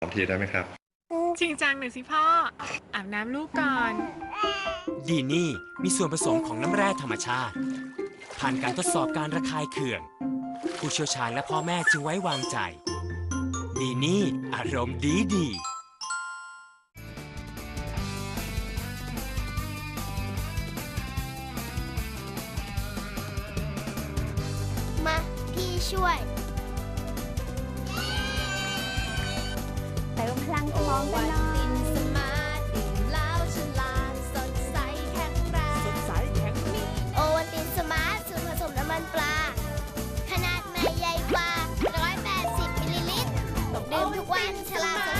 สามทีได้ไหมครับ จริงจังหน่อยสิพ่อ อาบน้ำลูกก่อนดีนี่มีส่วนผสมของน้ำแร่ธรรมชาติ ผ่านการทดสอบการระคายเคือง ผู้เชี่ยวชาญและพ่อแม่จึงไว้วางใจ ดีนี่อารมณ์ดีดี มาพี่ช่วย เติมพลังสมองกันหน่อยสมาร์ทดื่มแล้วฉลาดสดใสแข็งแรงสดใสแข็งแรงโอวัลตินสมาร์ทสูตรผสมน้ำมันปลา ขนาดไม่ใหญ่กว่า 180 มิลลิลิตรดื่มทุกวันฉลาดสด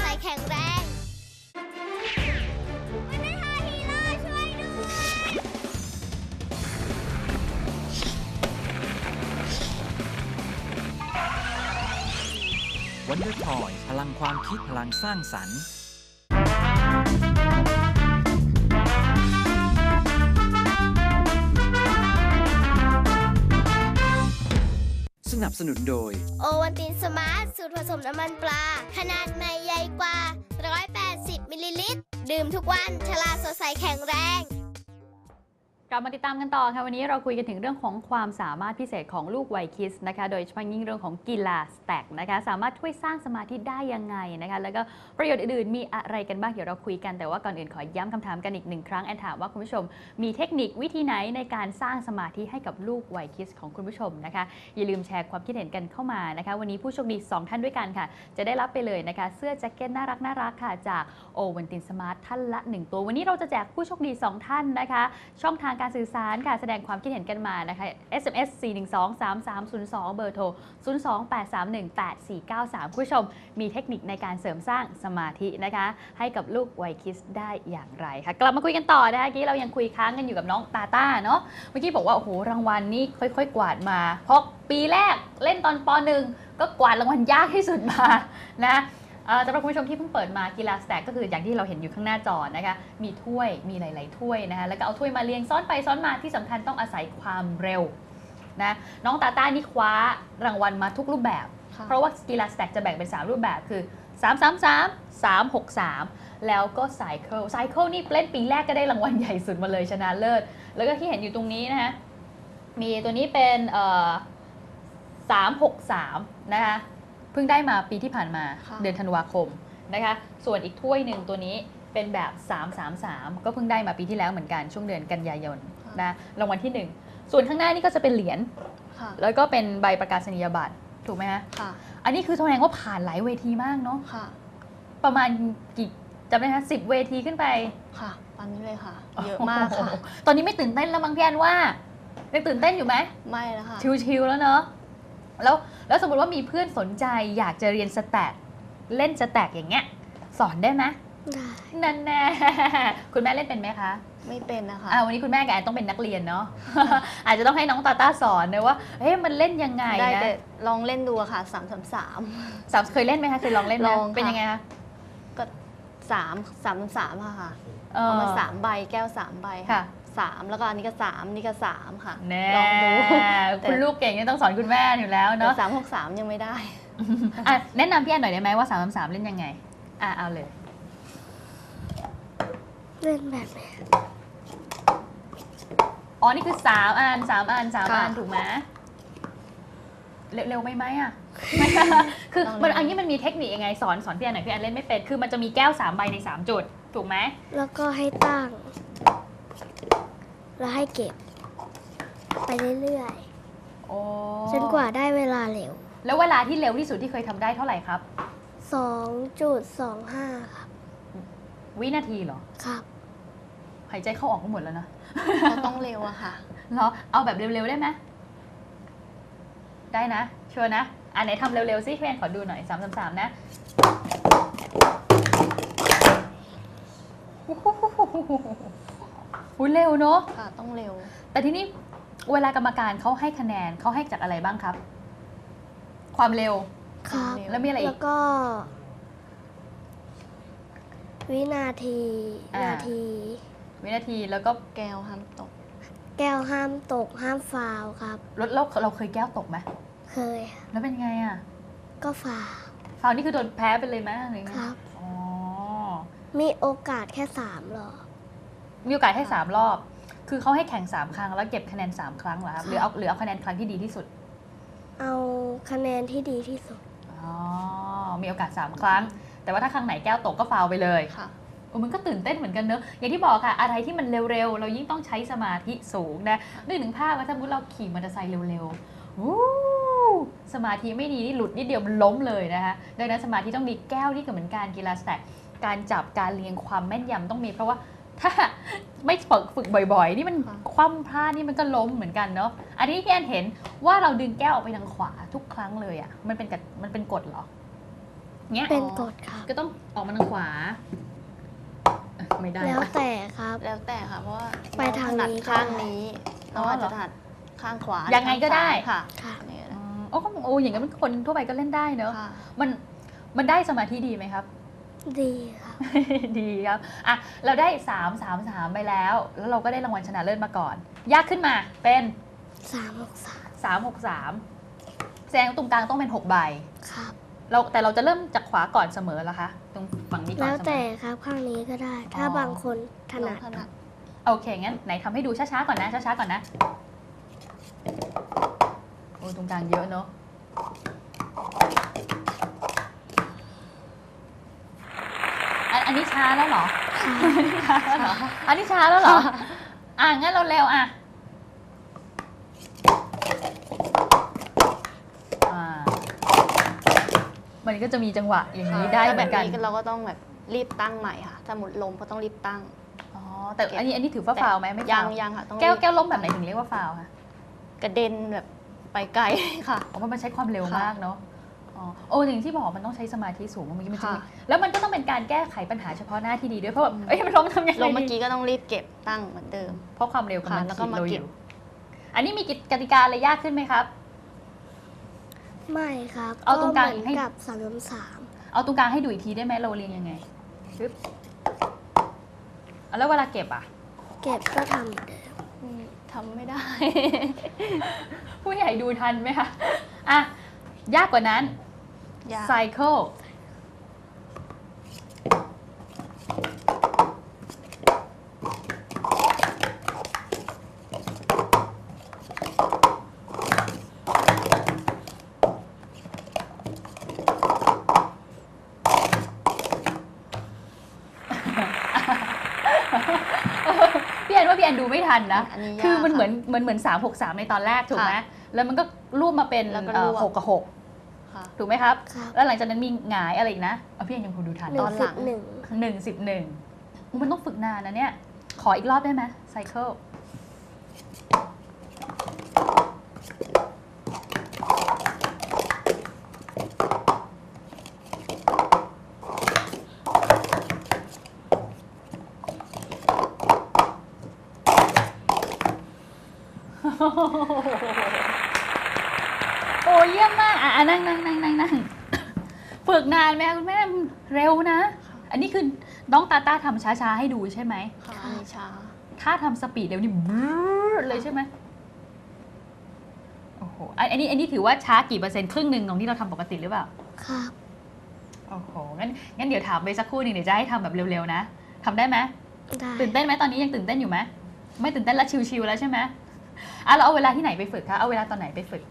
วันเดอร์ทอยพลังความคิดพลังสร้างสรรค์ สนับสนุนโดย โอวันตินสมาร์ท สูตรผสมน้ำมันปลา ขนาดไม่ใหญ่กว่า 180 มิลลิลิตร ดื่มทุกวัน ฉลาดสดใสแข็งแรง ลับมาติดตามกันต่อค่ะวันนี้เราคุยกันถึงเรื่องของความสามารถพิเศษของลูกวัยคิสนะคะ โดยเฉพาะยิ่งเรื่องของกีฬาสแต็กนะคะ สามารถช่วยสร้างสมาธิได้ยังไงนะคะ แล้วก็ประโยชน์อื่นๆมีอะไรกันบ้างเดี๋ยวเราคุยกันแต่ว่าก่อนอื่นขอย้ำคำถามกันอีกหนึ่งครั้งแอนถามว่าคุณผู้ชมมีเทคนิควิธีไหนในการสร้างสมาธิให้กับลูกวัยคิสของคุณผู้ชมนะคะ อย่าลืมแชร์ความคิดเห็นกันเข้ามานะคะ วันนี้ผู้โชคดีสองท่านด้วยกันค่ะ จะได้รับไปเลยนะคะ เสื้อแจ็คเก็ตน่ารักน่ารักค่ะจากโอวันตินสมาร์ทท่านละ 1 ตัว วันนี้เราจะแจกผู้โชคดี 2 ท่านนะคะ ช่องทางการสื่อสารค่ะแสดงความคิดเห็นกันมานะคะ SMS 412-3302 เบอร์โทร 028318493คุณผู้ชมมีเทคนิคในการเสริมสร้างสมาธินะคะ ให้กับลูกวัยคิสได้อย่างไรคะกลับมาคุยกันต่อนะคะเมื่อกี้เรายังคุยค้างกันอยู่กับน้องตาต้าเนาะเมื่อกี้บอกว่าโอ้โหรางวัลนี่ค่อยๆ กวาดมาเพราะปีแรกเล่นตอนปหนึ่งก็กวาดรางวัลยากที่สุดมานะ สำหรับคุณผู้ชมที่เพิ่งเปิดมากีฬาสแต็กก็คืออย่างที่เราเห็นอยู่ข้างหน้าจอนะคะ มีถ้วยมีหลาย ๆ ถ้วยนะคะแล้วก็เอาถ้วยมาเรียงซ้อนไปซ้อนมาที่สำคัญต้องอาศัยความเร็วนะน้องตาต้านี่คว้ารางวัลมาทุกรูปแบบ เพราะว่ากีฬาสแต็กจะแบ่งเป็น 3 รูปแบบคือ 3 3 3 3 6 3 แล้วก็ไซเคิลไซเคิลนี่เล่นปีแรกก็ได้รางวัลใหญ่สุดมาเลยชนะเลิศ แล้วก็ที่เห็นอยู่ตรงนี้นะคะมีตัวนี้เป็นเอ่อ363 นะคะเพิ่งได้มาปีที่ผ่านมาค่ะเดือนธันวาคมนะคะ ส่วนอีกถ้วยหนึ่งตัวนี้เป็นแบบ 333 ก็เพิ่งได้มาปีที่แล้วเหมือนกันช่วงเดือนกันยายนนะรางวัลที่ 1 ส่วนข้างหน้านี่ก็จะเป็นเหรียญค่ะแล้วก็เป็นใบประกาศนียบัตรถูกไหมฮะค่ะ อันนี้คือแสดงว่าผ่านหลายเวทีมากเนาะค่ะ ประมาณกี่จำได้ไหมคะสิบเวทีขึ้นไปค่ะตอนนี้เลยค่ะ เยอะมากค่ะ ตอนนี้ไม่ตื่นเต้นแล้วมั้งพี่อันว่ายังตื่นเต้นอยู่ไหมไม่แล้วค่ะชิวๆแล้วเนาะ แล้วแล้วสมมติว่ามีเพื่อนสนใจอยากจะเรียนสแตทเล่นสแตทอย่างเงี้ย สอนได้ไหมได้นั่นแน่คุณแม่เล่นเป็นไหมคะไม่เป็นนะคะอ่าวันนี้คุณแม่กับแอนต้องเป็นนักเรียนเนาะอาจจะต้องให้น้องตาต้าสอนนะว่าเฮ้ยมันเล่นยังไงได้นะแต่ลองเล่นดูค่ะสามสามสามสามเคยเล่นไหมคะเคยลองเล่นไหมลองเป็นยังไงคะก็สามสามสามค่ะเอเอามาสามใบแก้วสามใบค่ะ 3 แล้วก็อันนี้ก็ 3 นี่ก็ 3 ค่ะลองดูคุณลูกเก่งเนี่ยต้องสอนคุณแม่อยู่แล้วเนาะสามหกสามยังไม่ได้แนะนำพี่แอนหน่อยได้ไหมว่า3ามสามเล่นยังไง อะเอาเลย เล่นแบบอ๋อ นี่คือสามอันสามอันสามอันถูกไหมเร็วเไหมไหมอะ คืออันอันนี้มันมีเทคนิคยังไงสอนสอนพี่แอนหน่อยพี่แอนเล่นไม่เป็น คือมันจะมีแก้วสามใบในสามจุด ถูกไหมแล้วก็ให้ตั้ง แล้วให้เก็บ ไปเรื่อยโอ้ๆจนกว่าได้เวลาเร็ว แล้วเวลาที่เร็วที่สุดที่เคยทำได้เท่าไหร่ครับ 2.25 ครับ วินาทีเหรอ ครับ หายใจเข้าออกก็หมดแล้วนะ เราต้องเร็วอะค่ะ เหรอ เอาแบบเร็วๆได้ไหมได้นะ ชัวร์นะ อันไหนทำเร็วๆซิพี่แอนขอดูหน่อย3 3 3นะ หูเร็วเนอะค่ะ ต้องเร็ว แต่ทีนี้เวลากรรมการเขาให้คะแนนเขาให้จากอะไรบ้างครับ ความเร็วครับเร็วแล้วมีอะไรอีแล้กวก็ วินาที อ่า นาที วินาทีแล้วก็แก้วห้ามตก แก้วห้ามตกห้ามฟาวครับ รถเราเราเคยแก้วตกไหมเคยแล้วเป็นไงอะก็ฟาวฟฟาวนี่คือโดนแพ้ไปเลยไหมหรือไงครับ อ๋อ มีโอกาสแค่สามหรอบ มีโอกาสให้สามรอบ คือเขาให้แข่งสามครั้ง แล้วเก็บคะแนนสามครั้งเหรอครับหรือเอาหรือเอาคะแนนครั้งที่ดีที่สุด เอาคะแนนที่ดีที่สุด อ๋อ มีโอกาส 3 ครั้ง แต่ว่าถ้าครั้งไหนแก้วตกก็ฟาวไปเลยค่ะโอ้มันก็ตื่นเต้นเหมือนกันเนอะอย่างที่บอกค่ะ อะไรที่มันเร็วๆ เรายิ่งต้องใช้สมาธิสูงนะนึกถึงภาพว่าถ้าสมมติเราขี่มอเตอร์ไซค์เร็วๆวู้สมาธิไม่ดีนี่หลุดนิดเดียวมันล้มเลยนะคะดังนั้นสมาธิต้องดีแก้วนี่ก็เหมือนการกีฬาสแต็กการจับการเรียงความแม่นยำต้องมีเพราะว่า ถ้าไม่ฝึกฝึกบ่อยๆ นี่มันค่ะคว่ำพลาดนี่มันก็ล้มเหมือนกันเนาะอันนี้พี่แอนเห็นว่าเราดึงแก้วออกไปทางขวาทุกครั้งเลยอะ่ะมันเป็นกฎมันเป็นกฎเหรอเนี้ยเป็นกฎครับก็ต้องออกมาทางขวาเอ้ยไม่ได้แล้วแต่ครับ แล้วแต่ค่ะเพราะว่าไปทางนี้เรถนัดข้างก็ได้นี้อ๋เราออาจเหรจะอถนัดข้างขวายัยังไงก็ได้ค่ะค่ะนี่ก็อืได้มโอ้ก็โอ้อย่างนั้นมันคนทั่วไปก็เล่นได้เนอะค่ะมันมันได้สมาธิดีไหมครับ ดีครับ ดีครับอะเราได้ 3 3 3 ไปแล้ว แล้วเราก็ได้รางวัลชนะเลิศมาก่อน ยากขึ้นมาเป็น สามหกสาม3 6 3แสดงว่าตรงกลางต้องเป็น 6 ใบ ครับ เราแต่เราจะเริ่มจากขวาก่อนเสมอเหรอคะ ตรงฝั่งนี้ก่อนแล้วเสมแต่อ ครับข้างนี้ก็ได้ ถ้าอ๋อ บางคนถนัดเราถนัดโอเค งั้นไหนทำให้ดูช้าๆก่อนนะช้าๆก่อนนะ โอ้ตรงกลางเยอะเนอะอันอันนี้ ช้าแล้วเหรอช้าแล้วเหรออันนี้ช้าแล้วเหรอ อะงั้นเราเร็วอะอ่ามันก็จะมีจังหวะอย่างนี้ได้ถ้าเหแบมือบนกันนี้เราก็ต้องแบบรีบตั้งใหม่ค่ะ ถ้าหมุดลมก็ต้องรีบตั้ง อ๋อ แต่อันนี้อันนี้ถือว่าฟาวล์ไหมไม่ยัฟางวล์ยังค่ะต้องแก้วรีบแก้วล้มแบบไหนถึงเรียกว่าฟาวล์คะกระเด็นแบบไปไกลค่ะ เพราะว่ามันใช้ความเร็วค่ะ มากเนาะ อ๋อโอ้อย่างที่บอกมันต้องใช้สมาธิสูงเมื่อกี้มันจะมีค่ะ แล้วมันก็ต้องเป็นการแก้ไขปัญหาเฉพาะหน้าที่ดีด้วยเพราะแบบเอ้ยมันล้มทำยังไงลมเมื่อดีกี้ก็ต้องรีบเก็บตั้งเหมือนเดิม เพราะความเร็วกำลังค่ะแล้วก็ขีดมาเราอเก็บยู่อันนี้มีกติกาอะไรยากขึ้นไหมครับ ไม่ครับเอาตรงกลางเหมือนให้กับสามสามเอาตรงกลางให้ดูอีกทีได้ไหมเราเรียงยังไงปึ๊บอะแล้วเวลาเก็บอะ เก็บก็ทำเหมือนเดิมอืมทำไม่ได้ ผู้ใหญ่ดูทันไหมคะอะยากกว่านั้น ยาก cycle พี่แอนว่าพี่แอนดูไม่ทันนะ อันนี้ยากคือมันค่ะเหมือนเหมือนเหมือนสามหกสามในตอนแรกถูกไหมค่ะแล้วมันก็รวบมาเป็นแล้วก็เอ่อรวบ หกกับหกค่ะ ถูกไหมครับครับ แล้วหลังจากนั้นมีหงายอะไรอีกนะเอาพี่แอนยังคงดูทันหนึ่ตงอนหสิลับงหนึ่งหนึ่งสิบหนึ่งมันต้องฝึกนานนะเนี่ย ขออีกรอบได้ไหมไซเคิลโอ้เยี่ยมมาก อะอะนั่งนั่งนั่งนั่งนั่ง ฝึกนานไหมคะคุณแม่เร็วนะ อันนี้คือน้องตาต้าทำช้าๆให้ดูใช่ไหม ค่ะอันนี้ช้า ถ้าทำสปีดเดี๋ยวนี้บรูดเลยใช่ไหมโอ้โหอันอันนี้อันนี้ถือว่าช้ากี่เปอร์เซ็นต์ครึ่งหนึ่งของที่เราทำปกติหรือเปล่า ครับ โอ้โห งั้นงั้นเดี๋ยวถามไปสักครู่หนึ่งเดี๋ยวจะให้ทำแบบเร็วๆนะทำได้ไหมได้ตื่นเต้นไหมตอนนี้ยังตื่นเต้นอยู่ไหมไม่ตื่นเต้นแล้วชิวๆแล้วใช่ไหมอะเราเอาเวลาที่ไหนไปฝึกคะ เอาเวลาตอนไหนไปฝึก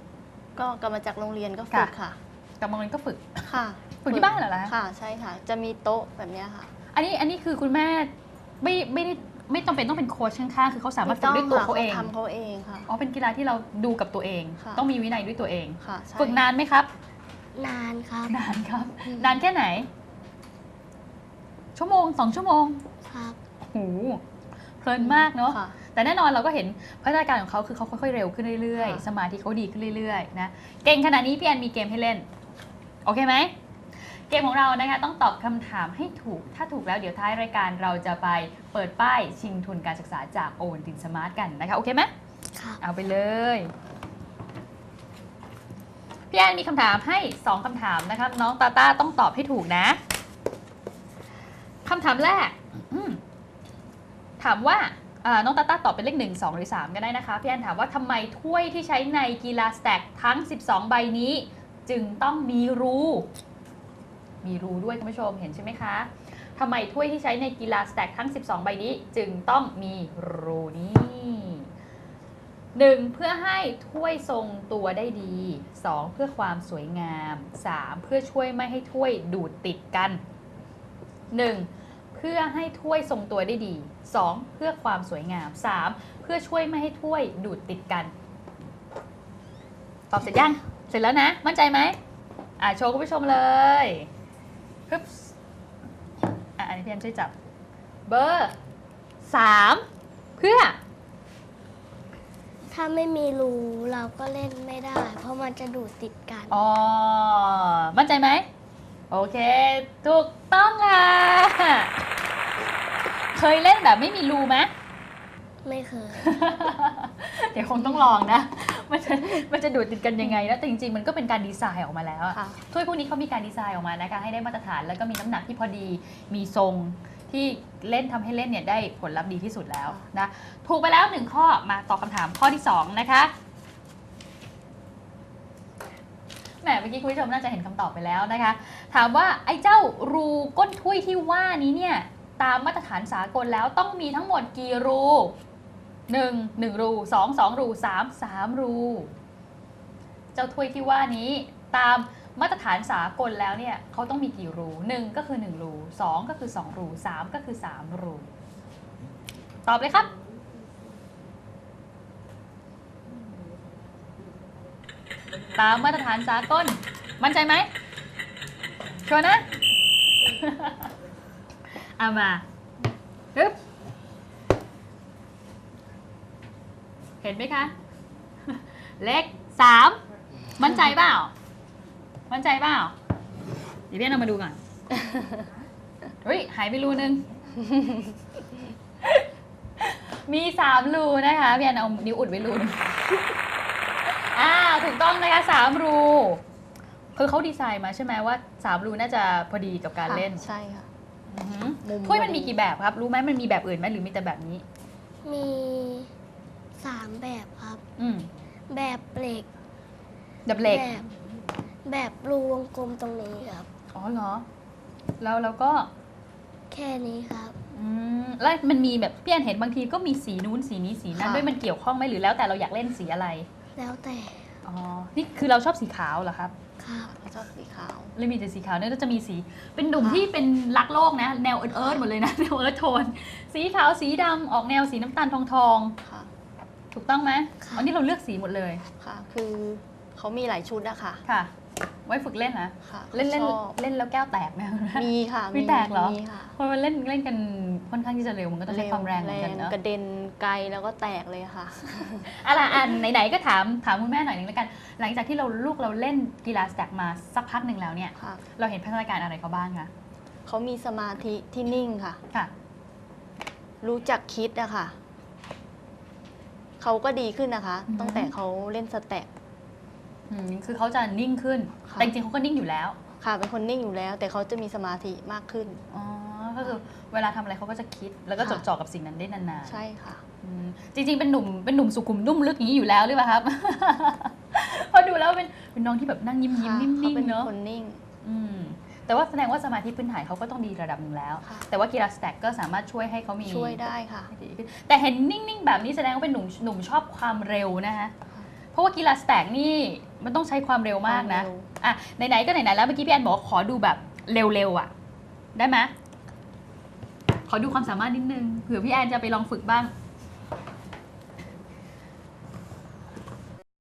ก็กลับมาจากโรงเรียนก็ฝึกค่ะ กลับมาเรียนก็ฝึก ค่ะ ฝึกที่บ้านเหรอคะค่ะ ใช่ค่ะ จะมีโต๊ะแบบเนี้ยค่ะ อันนี้อันนี้คือคุณแม่ไม่ไม่ได้ไม่ต้องเป็นต้องเป็นโค้ชข้างๆ คือเขาสามารถฝึกด้วยตัวเขาเองทำเขาเองค่ะ อ๋อ เป็นกีฬาที่เราดูกับตัวเอง ค่ะ ต้องมีวินัยด้วยตัวเอง ค่ะใช่ฝึกนานไหมครับ นานครับ นานครับนานแค่ไหน ชั่วโมงสองชั่วโมงครับโหเพลินมากเนาะ ค่ะแต่แน่นอนเราก็เห็นพัฒนาการของเขาคือเขาค่อยๆเร็วขึ้นเรื่อย ค่ะ ๆ สมาธิเขาดีขึ้นเรื่อยๆนะ เก่งขนาดนี้พี่แอนมีเกมให้เล่น โอเคไหมเก มของเรานะคะต้องตอบคำถามให้ถูก ถ้าถูกแล้วเดี๋ยวท้ายรายการเราจะไปเปิดป้ายชิงทุนการศึกษาจากโอวันตินสมาร์ทกันนะคะโอเคไหมครับเอาไปเลย พี่แอนมีคำถามให้ 2คำถามนะครับ น้องตาต้าต้องตอบให้ถูกนะคำถามแรกอืมถามว่าอ่าน้องตาต้าตอบเป็นเลขหนึ่งสองหรือสามก็ได้นะคะพี่แอนถามว่าทำไมถ้วยที่ใช้ในกีฬาสแต็กทั้ง 12 ใบนี้ จึงต้องมีรู มีรูด้วยคุณผู้ชมเห็นใช่ไหมคะทำไมถ้วยที่ใช้ในกีฬาสแต็กทั้ง 12 ใบนี้ จึงต้องมีรูนี้ 1. เพื่อให้ถ้วยทรงตัวได้ดี 2. เพื่อความสวยงาม 3. เพื่อช่วยไม่ให้ถ้วยดูดติดกัน 1. เพื่อให้ถ้วยทรงตัวได้ดี 2. เพื่อความสวยงาม 3. เพื่อช่วยไม่ให้ถ้วยดูดติดกัน ตอบเสร็จยัง เสร็จแล้วนะ มั่นใจไหมอะโชว์คุณผู้ชมเลย ฮึบอะอันนี้พี่แอนช่วยจับ เบอร์3เพื่อ ถ้าไม่มีรูเราก็เล่นไม่ได้ เพราะมันจะดูดติดกัน อ๋อ มั่นใจไหม โอเค ถูกต้องค่ะ เคยเล่นแบบไม่มีรูไหม ไม่เคย เดี๋ยวคงต้องลองนะ มันจะมันจะดูดติดกันยังไงนะแต่จริงๆ มันก็เป็นการดีไซน์ออกมาแล้วอะค่ะ ถ้วยพวกนี้เขามีการดีไซน์ออกมานะคะให้ได้มาตรฐานแล้วก็มีน้ำหนักที่พอดีมีทรงที่เล่นทำให้เล่นเนี่ยได้ผลลัพธ์ดีที่สุดแล้วนะถูกไปแล้วหนึ่งข้อมาตอบคำถามข้อที่สองนะคะแหมเมื่อกี้คุณผู้ชมน่าจะเห็นคำตอบไปแล้วนะคะ ถามว่าไอ้เจ้ารูก้นถ้วยที่ว่านี้เนี่ยตามมาตรฐานสากลแล้วต้องมีทั้งหมดกี่รู 1 1รู2 2รู3 3รู เจ้าถ้วยที่ว่านี้ตามมาตรฐานสากลแล้วเนี่ยเขาต้องมีกี่รู1ก็คือ1รู2ก็คือ2รู3ก็คือ3รู ตอบเลยครับ ตามมาตรฐานสากล มั่นใจไหมชัวร์นะ เอามาปึ๊บ เห็นไหมคะ เลขสามมั่นใจเปล่า มั่นใจเปล่า เดี๋ยวพี่เอามาดูก่อนเฮ้ยหายไปรูนึง มีสามรูนะคะพี่แอนเอานิ้วอุดไว้รูนึงอ่าถูกต้องนะคะสามรูคือเขาดีไซน์มาใช่ไหมว่าสามรูน่าจะพอดีกับการเล่นใช่ค่ะอือหือมุมถ้วยมันพอดีมีกี่แบบครับ รู้ไหมมันมีแบบอื่นไหมหรือมีแต่แบบนี้ มี สามแบบครับ อืมแบบเหล็กแบบเหล็ก แบบแบบรูวงกลมตรงนี้ครับ อ๋อเหรอ แล้วเราก็ แค่นี้ครับ อืม แล้วมันมีแบบพี่แอนเห็นบางทีก็มีสีนู้นสีนี้สีนั้นค่ะ ด้วยมันเกี่ยวข้องไหมหรือแล้วแต่เราอยากเล่นสีอะไร แล้วแต่อ๋อ นี่คือเราชอบสีขาวเหรอครับ ครับเขาชอบสีขาว เลยมีแต่สีขาวเนี่ยก็จะมีสี เป็นหนุ่มค่ะ ที่เป็นรักโลกนะ แนวเอิร์ธเอิร์ธหมดเลยนะ แนวเอิร์ธโทน สีขาวสีดำออกแนวสีน้ำตาลทองทองค่ะๆ ถูกต้องไหมค่ะ อันนี้เราเลือกสีหมดเลย ค่ะ คือเขามีหลายชุดอะค่ะค่ะ ไว้ฝึกเล่นนะ ค่ะเล่นเล่นชอบเล่นแล้วแก้วแตกไหมมีค่ะมีแตกเหรอมีค่ะเพราะมันเล่นเล่นกันค่อนข้างที่จะเร็วมันก็ต้องใช้ความแรงเหมือนกันเนาะกระเด็นไกลแล้วก็แตกเลยค่ะ อะล่ะอันไหนๆก็ถามถามคุณแม่หน่อยหนึงแล้วกัน หลังจากที่เราลูกเราเล่นกีฬาสแต็กมาสักพักหนึ่งแล้วเนี่ย ค่ะเราเห็นพัฒนาการอะไรเขาบ้างคะเขามีสมาธิที่นิ่งค่ะ ค่ะ รู้จักคิดอะค่ะ เขาก็ดีขึ้นนะคะ อือฮึตั้งแต่เขาเล่นสแต็กอืมคือเขาจะนิ่งขึ้นค่ะแต่จริงๆเขาก็นิ่งอยู่แล้ว ค่ะ เป็นคนนิ่งอยู่แล้ว แต่เขาจะมีสมาธิมากขึ้น อ๋อ ก็คือเวลาทำอะไรเขาก็จะคิด แล้วก็จค่ะดจ่อกับสิ่งนั้นได้นานๆใช่ค่ะอืมจริง ๆ เป็นหนุ่ม เป็นหนุ่มสุขุมนุ่มลึกอย่างนี้อยู่แล้วหรือเปล่าครับเพราะดูแล้วเป็น เป็นน้องที่แบบนั่งยิ้มยิ้มค่ะนิ่เขางเป็นๆเนาะคนนิ่ง อืม แต่ว่าแสดงว่าสมาธิพื้นฐานเขาก็ต้องดีระดับหนึ่งแล้วค่ะแต่ว่ากีฬาสแต็กก็สามารถช่วยให้เขามีช่วยได้ค่ะให้ดีขึ้นแต่เห็นนิ่งๆ แบบนี้แสดงว่าเป็นหนุ่มหนุ่มชอบความเร็วนะคะเพราะว่ากีฬาสแต็กนี่มันต้องใช้ความเร็วมากนะความเร็วอะไหนๆก็ไหนๆแล้วเมื่อกี้พี่แอนบอกว่าขอดูแบบเร็วๆอะ ได้ไหมขอดูความสามารถนิดนึงเผื่อพี่แอนจะไปลองฝึกบ้าง